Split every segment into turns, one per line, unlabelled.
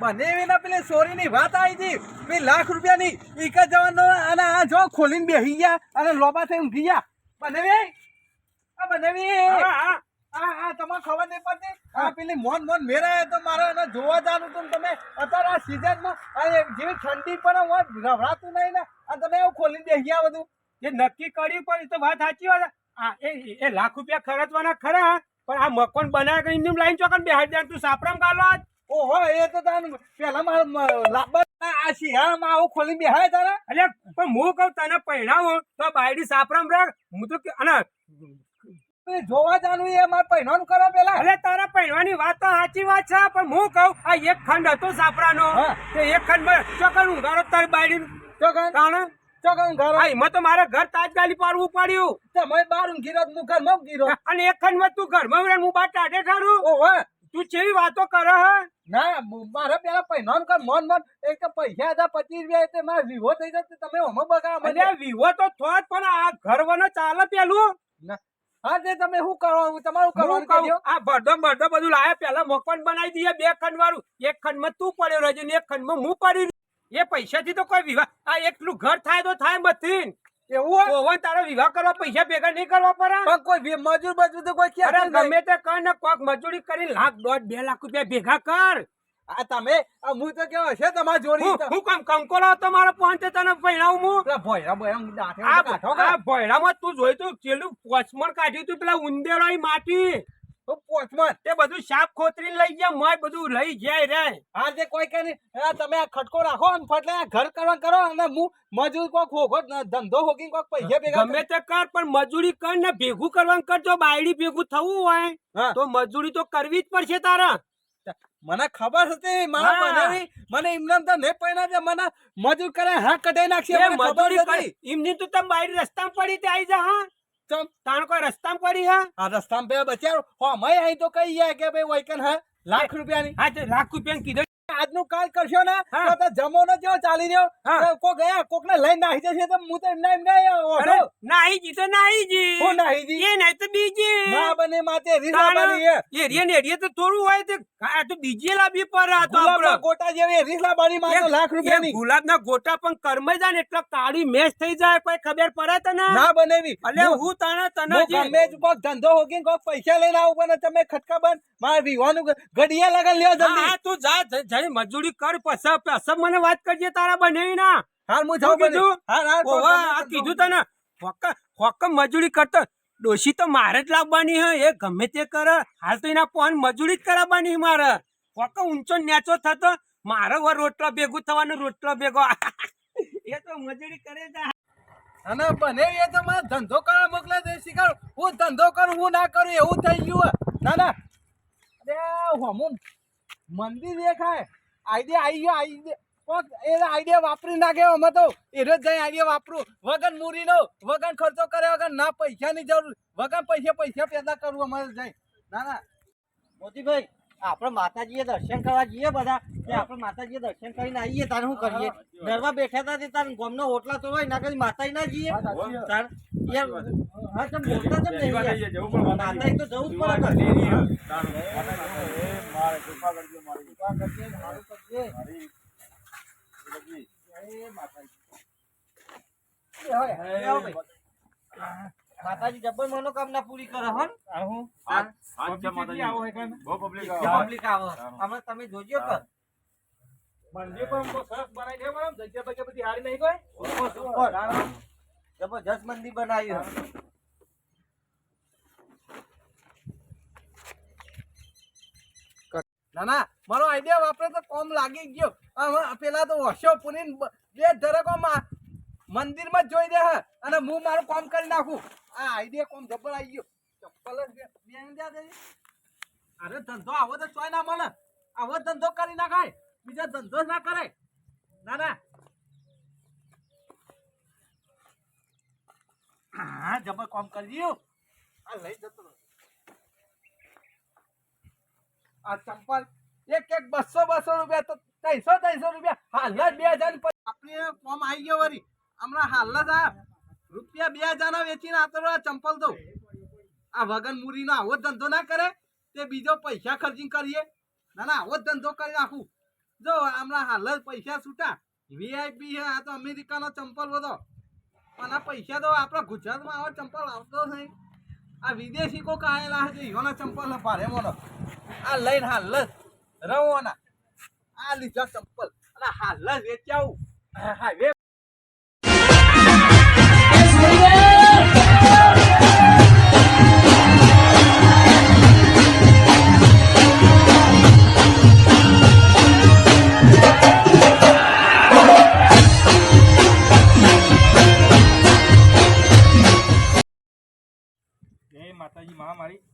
મને પેલી સોરીની વાત આવી હતી લાખ રૂપિયાની એક જ જવાનો અને આ જો ખોલીને બેસી ગયા અને લોબા થઈ ઊંઘી ગયા. બનેવી આ બનેવી આ આ તમારે ખબર નહીં પડતી. આ પેલી મોન મોન મેરા તો મારે એને જોવા જવાનું હતું તમે અત્યારે આ સિઝનમાં જેવી ઠંડી પણ હોય ગભરાતું નહીં ને. અને તમે એવું ખોલીને બેસી ગયા બધું.
એ નક્કી કર્યું પણ એ તો વાત સાચી વાત આ એ એ લાખ રૂપિયા ખર્ચવાના ખરા પણ આ મકાન બનાવે કઈ એમ લાઈન ચોકન બે દે તું સાપરામ કાલો આજ.
ઓહો એ તો તાન પેલા મારા લાંબા આ શિયાળામાં આવું ખોલીને બેહાય તારા?
એટલે પણ હું કહું તને પહેણાવો તો બાયડી સાપરામ રાખ. હું તો અને
જોવા જવાનું એ મારે પહેણવાનું કરો પેલા.
એટલે તારા પહેણવાની વાત તો સાચી વાત છે પણ હું કહું આ એક ખંડ હતો સાપરાનો.
હા.
તે એક ખંડ ચોકન ઊંઘાડો તારી બાયડી
ચોકન?
તાણે?
ચોકન ઘર
આ એમાં મારે ઘર તાજગાલી પાડવું પડ્યું
તમે બારું ગીરો હું ઘરમાં ઊંઘી રહ્યો
અને એક ખંડમાં તું ઘરમાં રહે ને હું બાર ટાઢે ઠારું
ઓહો
તું ચેવી વાતો કરે હે?
ના મારે પેલા પહેરવાનું કર મોન મોન એક તો પૈસા હતા પચીસ રૂપિયા એટલે મારે વિવો થઈ જશે તમે હોમો બગા મને.
વિવો તો થોત પણ આ ઘરવાનો ચાલે પેલું.
હા તે તમે શું કરો? તમારું કરવાનું
આ બળદો બળદો બધું લાયા પેલા મકાન બનાવી દઈએ બે ખંડ વાળું એક ખંડમાં તું પડ્યો રહેજે ને એક ખંડમાં હું પડી. એ પૈસાથી તો કોઈ વિવાહ આ એકલું ઘર થાય તો થાય બધી
એવું
ઓવન તારો વિવાહ કરવા પૈસા ભેગા નહીં કરવા પડે.
પણ કોઈ મજૂર બજૂર તો કોઈ
અરે ગમે તે કર ને કોક મજૂરી કરી લાખ દોઢ બે લાખ રૂપિયા ભેગા કર.
આ તમે હું તો કેવો છે તમાર જોડી
હું કામ મારો પહોંચે તને પહેણાવું હું.
પેલા ભોયરા ભોયરા
આ તું જોઈ તું ચેલું પોચમણ કાઢ્યું તું પેલા ઉંદેડો માટી.
પોચમાં
તે બધું સાપ ખોતરી લઈ ગયા મોય બધું લઈ જાય રે
જે કોઈ કે તમે આ ખટકો રાખો અને ફટલે ઘર કરવા કરો અને હું મજૂર કોક હોગો ધંધો હોગી કોક પૈસા ભેગા
ગમે તે કર પણ મજૂરી કર ને ભેગું કરવાનું કરજો બાયડી ભેગું થવું હોય
હા.
તો મજૂરી તો કરવી જ પડશે તારા
મને ખબર હતી મારા
હા.
મને એમને તો નહીં પૈણા છે મને મજૂર કરે હા કઢાઈ નાખશે
મજૂરી કરી એમની તું તમે બાયડી રસ્તામાં પડી તે આવી જા હા
ચમ.
તાણ કોઈ રસ્તામાં પડી હા?
આ રસ્તામાં બે બચારો હો મય અહીં તો કહી જાય કે ભાઈ વૈકન હા? લાખ રૂપિયાની.
હા લાખ રૂપિયા કીધું.
આજનું કાલ કરશો ને. તો જમોનો જેવો ચાલી રહ્યો. કોક ગયા કોક ને લઈ નાહી જશે તો હું તો એમને એમના
નાઈ જી તો નાહી જી.
હું નાહી જી?
એ નહીં તો બીજી.
ના બને માતે રીસ બની એ.
એરિયા ને એરિયા તો થોડું હોય તે આ તો બીજી લાવવી પર આ તો આપણે
ગોટા જેવી રીસ બની માં લાખ રૂપિયા ની
ગુલાબ ના ગોટા પણ કરમાઈ જાય ને એટલે કાળી મેચ થઈ જાય કોઈ ખબર પડે તને?
ના બનેવી
એટલે
હું-
તને તને
ગમે જ કોક ધંધો હોગી કોક પૈસા લઈને આવું પણ તમે ખટકા બંધ. મારે વિવાનું ઘડિયા લગન લ્યો જલ્દી.
હા, તું જા જ- મજૂરી કર પછી પછી મને વાત કરજે તારા બને ના
હાલ હું જાઉં
કીધું? આ કીધું તને. ફોક ફોક મજૂરી કરતો. ડોશી તો મારે જ લાવવાની હે. એ ગમે તે કરે. હાલ તો એના પોન મજૂરી જ કરાવવાની મારે. ફોક ઊંચો નેચો થતો. મારે વર રોટલો ભેગું થવાનું રોટલો ભેગો. એ તો મજૂરી કરે છે.
અને બને એ તો મને ધંધો કરવા મોકલે દે શીખાડ હું ધંધો કરું હું ના કરું એવું થઈ ગયું ના ના. અરે હમું મંદિર દેખાય. આઈડિયા આવી ગયો આઈડિયા કોક એ આઈડિયા વાપરી નાખે, અમે તો એ રોજ જઈ આઈડિયા વાપરું. વગર મૂરીનો વગર ખર્ચો કરે વગર ના પૈસાની જરૂર. વગર પૈસા પૈસા પેદા કરવું અમારે જઈ. ના ના.
મોતીભાઈ આપણે માતાજીએ દર્શન કરવા જઈએ બધા તે આપણે માતાજીએ દર્શન કરીને આવીએ તારે શું કરીએ? ઘરમાં બેઠા હતા તે તાર ગમનો હોટલા તો હોય ના કરી માતાજી ના જઈએ? તાર યાર હા તમે બોલતા નહીં? માતાજી તો જવું જ પડે ને. માતાજી. જબર મનોકામના પૂરી કરે હો ને? પબ્લિક આવે હમણાં તમે જોજો કે
મંદિર પણ સરસ બનાવી દે બરાબર. જગ્યા બગ્યા બધી હારી નહીં કોઈ?
જબરજસ્ત મંદિર બનાવ્યું
ના ના મારો આઈડિયા વાપરે તો કોમ લાગી ગયો. પેલા તો વર્ષો પૂરીને બે ધરકો મંદિરમાં જોઈ દે હા, અને હું મારું કામ કરી નાખું. આ આઈડિયા કોમ જબર આવી ગયો. ચપ્પલ જ. અરે ધંધો આવો તો ચોય ના મને આવો ધંધો કરી નાખાય. બીજા ધંધો ના કરે. ના ના. હા, જબર કામ કરી દઉં આ લઈ જતો આ ચંપલ એક એક બસો બસો રૂપિયા તો ત્રણસો ત્રણસો રૂપિયા. હાલ બે હજાર આપણે ફોર્મ આવી ગયો વળી. હમણાં હાલના જ રૂપિયા બે હજારના વેચીને આતો રહ્યો આ ચંપલ દઉં. આ વગન મૂરીનો આવો ધંધો ના કરે, તે બીજો પૈસા ખર્ચી કરીએ. ના ના, આવો ધંધો કરી નાખું. જો, હમણાં હાલ જ પૈસા છૂટા. વીઆઈપી હે આ તો અમેરિકાનો ચંપલ બધો. પણ આ પૈસા તો આપણા ગુજરાતમાં આવો ચંપલ આવતો નહીં. આ વિદેશી કોક કાયેલા છે યોના ચંપલ ભારે મોનો આ લઈને હાલ જ રવોના આ લીધા ચંપલ. અને હાલ જ વેચાવું હાઈવે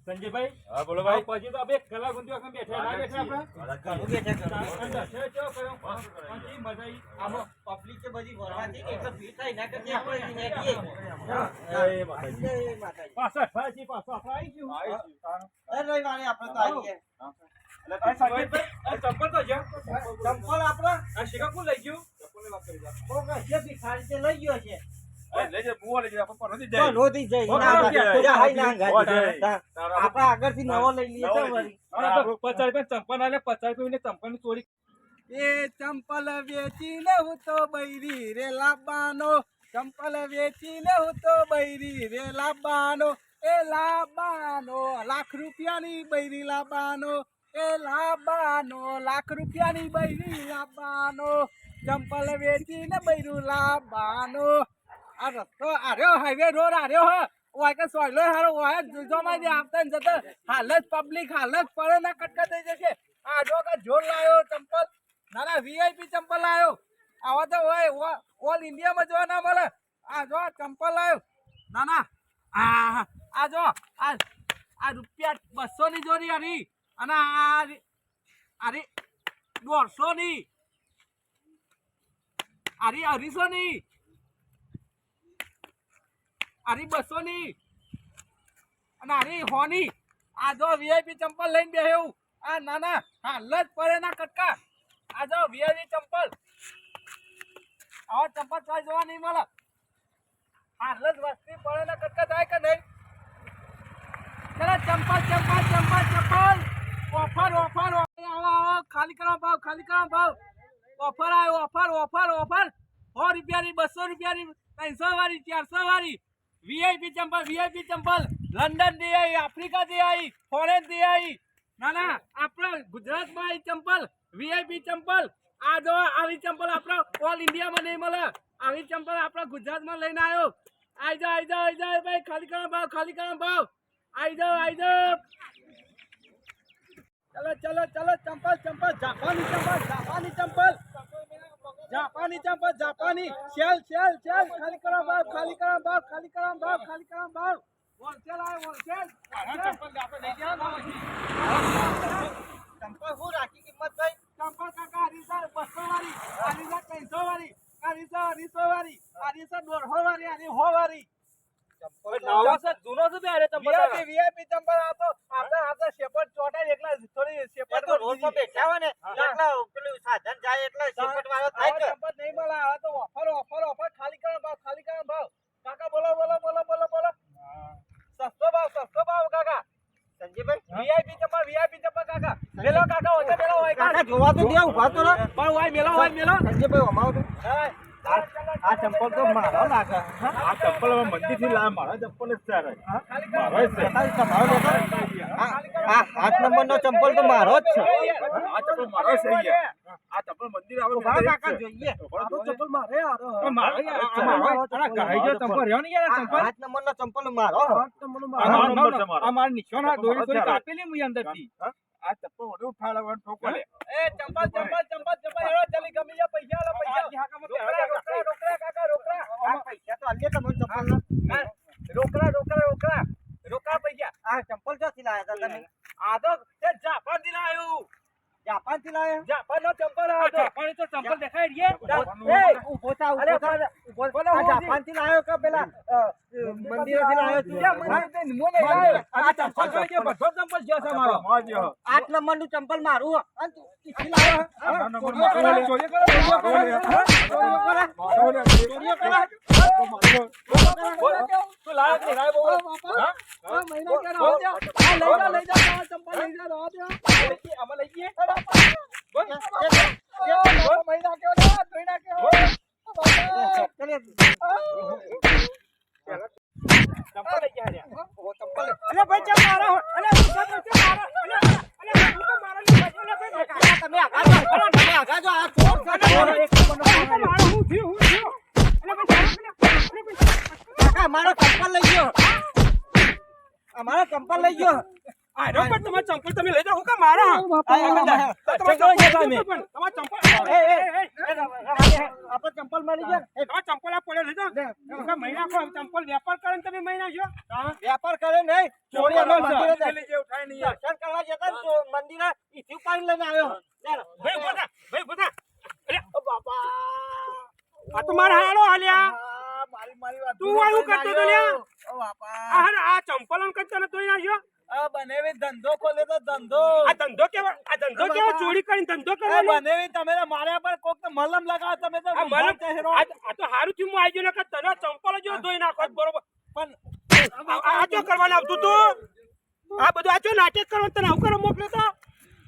સંજયભાઈ
હા બોલો
ભાઈ પછી તો આપણે કલાક સુધી આખા બેઠા ના બેઠા આપણે
ઘણું બેઠા
અને દર્શન કર્યો? પણ મજા આવી?
આમાં પબ્લિક છે બધી વરવાથી કે એટલે ભીડ થાય ના કરતી આપણે કે
એ માતાજી.
એ માતાજી.
પાછા ફાજી પાછા ફાઈ આવી ગયું.
દર રવિવારે આપણે તો આવીએ.
આ સંજયભાઈ, આ ચંપલ તો છે.
ચંપલ આપણા
આ શિકા કોણ લઈ ગયું? ચંપલની વાત કરી જા.
કોક હશે ભિખારી છે લઈ ગયો છે ના. ના, ના. ના, નવો લઈ લઈએ
પચાસ રૂપિયા ચંપલ આલે, પચાસ રૂપિયાની ચંપલની ચોરી.
એ ચંપલ વેચીને હું તો બૈરી રે લાબાનો. ચંપલ વેચીને હું તો બૈરી રે લાબાનો. એ લાબાનો લાખ રૂપિયાની બૈરી લાબાનો. એ લાબાનો લાખ રૂપિયાની બૈરી લાબાનો. ચંપલ વેચીને બૈરું લાવવાનો આ રસ્તો આર્યો હાઈવે રોડ આર્યો હ. ઓય કે સોયલો હારો, ઓય જોમાં જે આવતા ને જતા. હાલ જ પબ્લિક હાલ જ પડે ના કટકા થઈ જશે. આ જો કે જોર લાયો ચંપલ. ના ના વીઆઈપી ચંપલ લાયો. આવા તો હોય ઓલ ઇન્ડિયામાં જોવા ના મળે. આ જો ચંપલ લાયો. નાના, આ આ જો, આ આ રૂપિયા બસો ની જોડી આની. અને આ અરે દોઢસો ની અરે અઢીસો ની આરી બસો ની અને આરી હોની. આ જો વીઆઈપી ચંપલ લઈને બેહ્યું આ નાના હાલ જ પડે ના કટકા. આ જો વીઆઈપી ચંપલ. આવા ચંપલ ચાલ જોવા નહીં મળે. હાલ જ વસ્તી પડે ના કટકા થાય કે નહીં? ચલો, ચંપલ ચંપલ ચંપલ ચંપલ. Offer offer offer. આવો આવો, ખાલી કરો ભાવ, ખાલી કરો ભાવ. ઓફર આવ્યો ઓફર ઓફર ઓફર. સો રૂપિયાની, બસો રૂપિયાની, ત્રણસો વાળી, ચારસો વાળી. વીઆઈપી ચંપલ વીઆઈપી ચંપલ. લંડનથી આવી આફ્રિકા થી આવી ફોરેનથી આવી ના ના, આપણા ગુજરાતમાં આવી ચંપલ વીઆઈપી ચંપલ. આ જો, આવી ચંપલ આપણા ઓલ ઇન્ડિયામાં નહીં મળે. આવી ચંપલ આપણા ગુજરાતમાં લઈને આવ્યો આઈ જાઓ આઈ જાઓ આઈ જાઓ, ભાઈ, ખાલી કરો ભાવ, ખાલી કરો ભાવ. આઈ જાઓ આઈ જાઓ. ચલો ચલો ચલો, ચંપલ ચંપલ, જાપાની ચંપલ જાપાની ચંપલ. જાપાની ચંપલ જાપાની. સેલ સેલ સેલ ખાલી કરો બાપ ખાલી કરો બાપ ખાલી કરો બાપ ખાલી કરો ભાવ હોલસેલ આવે હોલસેલ
ચંપલ આપણે લઈ જવાના હોય.
ચંપલ શું રાખી કિંમત ભાઈ
ચંપલ કાકા હરીસર બસો વાળી હરીસર ત્રણસો વાળી હરીસર અઢીસો વાળી હરીસર દોઢસો વાળી હરી હો વાળી
નવો છે, જૂનો છે બે હારે ચંપલ
વીઆઈપી વીઆઈપી ચંપલ આ તો આપણે આપણે શેપટ ચોટાડી એકલા થોડી શેપટ
તો રોડ પર બેઠા હોય ને એટલે પેલું સાધન જાય એટલે શેપટ વાળો થાય કે?
ચંપલ નહીં મળે હવે તો ઓફર ઓફર ઓફર ખાલી કરો ભાવ ખાલી કરો ભાવ. કાકા બોલો બોલો બોલો બોલો બોલો. સસ્તો ભાવ સસ્તો ભાવ કાકા.
સંજયભાઈ?
વીઆઈપી ચંપલ વીઆઈપી ચંપલ કાકા. મેલો કાકા ઓછે મેલો હોય
કાકા. જોવા તો દે ઊભા તો
પણ હોય મેલો હોય મેલો.
સંજયભાઈ અમારો તો.
હા.
ચંપલ તો મારો લાગે
આ ચંપલ હવે મંદિરથી લાવ્યા મારા ચંપલ જ ત્યારે મારો જ છે.
આ સાત નંબર નો ચંપલ તો મારો જ છે.
આ ચંપલ મારો જ છે આ ચપ્પલ મંદિર આવે ઊભા
કાકા જોઈએ.
ઊભા તો
ચંપલ મારે આરો
મારો મારો. આ ઘાઈ ચંપલ રહ્યો ને યાર આ
આ
ચંપલ.
સાત નંબરનો ચંપલ મારો.
આ
આ
મારો
નંબર છે મારો.
આ મારો નિશાન આ દોરી થોડી કાપેલી.
હા? આ ચપ્પલ મને ઉઠાડવા ઠોકો લે.
એ ચંપલ ચંપલ. રોકડા રોકડા રોકડા કાકા રોકડા.
પૈસા તો આ ચંપલ ક્યાંથી લાયા હતા તમે?
આ તો તે જાપાનથી લાવ્યું
જાપાનથી લાયા?
જાપાન નો ચંપલ
આ
આવ્યો તો
જાપાની તો ચંપલ દેખાય રે.
એ ઊભો થા ઊભો થા ઊભો
બોલો,
જાપાનથી લાયો કે પેલા મંદિરેથી લાયો છું?
ત્યાં મને મોને લાવ્યો.
આ ચંપલ જોઈ બધો ચંપલ છે છે મારો.
હો.
નંબરનું ચંપલ મારું
મારો? મારો? મારો
ચંપલ લઈ રહો દ્યો.
આમાં લઈ જઈએ.
મારો
ચંપલ લઈ ગયો લઈ
લઈ
એ, ચંપલ
પડે લઈ જાઓ મહિના ચંપલ વેપાર કરે તમે મહિના જો
વેપાર કરે નહીં ચોરી અમે મંદિરે.
પેલી જે ઉઠાય નહીં
દર્શન પાણી લઈને આવ્યો.
ભાઈ બોધા ભાઈ અલે ઓ બાપા. આ તો મારા હાલો હાલ્યા.
મારી મારી વાત
તું આવું કરતો તો લ્યા.
ઓ બાપા.
આ આ ચંપલ કરતો ને તોય ના જો
આ બનેવી ધંધો ખોલે તો ધંધો.
આ ધંધો કેવો આ ધંધો કેવો ચોરી કરીને ધંધો
આ
કરવાનો?
બનેવી તમે માર્યા પર કોક તો મલમ લગાવો તમે તો ચહેરો
આ તો હારું થયું હું આવી ગયો ને તને ચંપલ જો ધોઈ નાખો બરોબર.
પણ
આ આ જો કરવાનું આવતું તું? આ બધું આ જો નાટક કરવાનું તને આવું કરવા મોકલ્યો તો?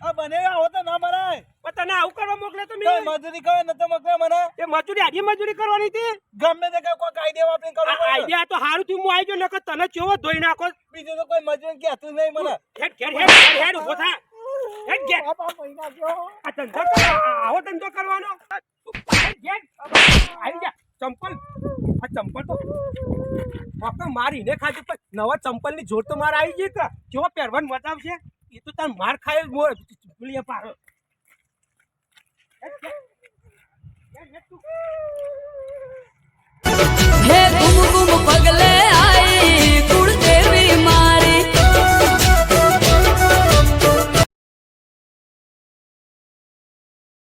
આ બને આવો તો ના મરાય.
પણ તને આવું કરવા મોકલ્યો તો
કઈ
મેં.
મજૂરી કરે નતો મોકલે મને.
એ મજૂરી આજે મજૂરી કરવાની હતી?
ગમે તે કોઈ કાયદે વાપરીને કરવું
આ આઈડિયા તો હારું થયું હું આવી ગયો નકર તને ચેવો ધોઈ નાખો.
બીજું તો કોઈ મજૂરી કહેતું નહીં મને.
હેડ હેડ હેડ હેડ ઊભો થા. હેડ
ગયો
આ ધંધો કરો આવો ધંધો કરવાનો. હેડ આવી જા ચંપલ. આ ચંપલ તો ફક્ત મારી ને ખાધી પણ નવા ચંપલની જોડ તો મારે આવી ગઈ કે? કેવો પહેરવાનું મજા આવશે? એ તો તાર માર ખાય મો પેલી પાડો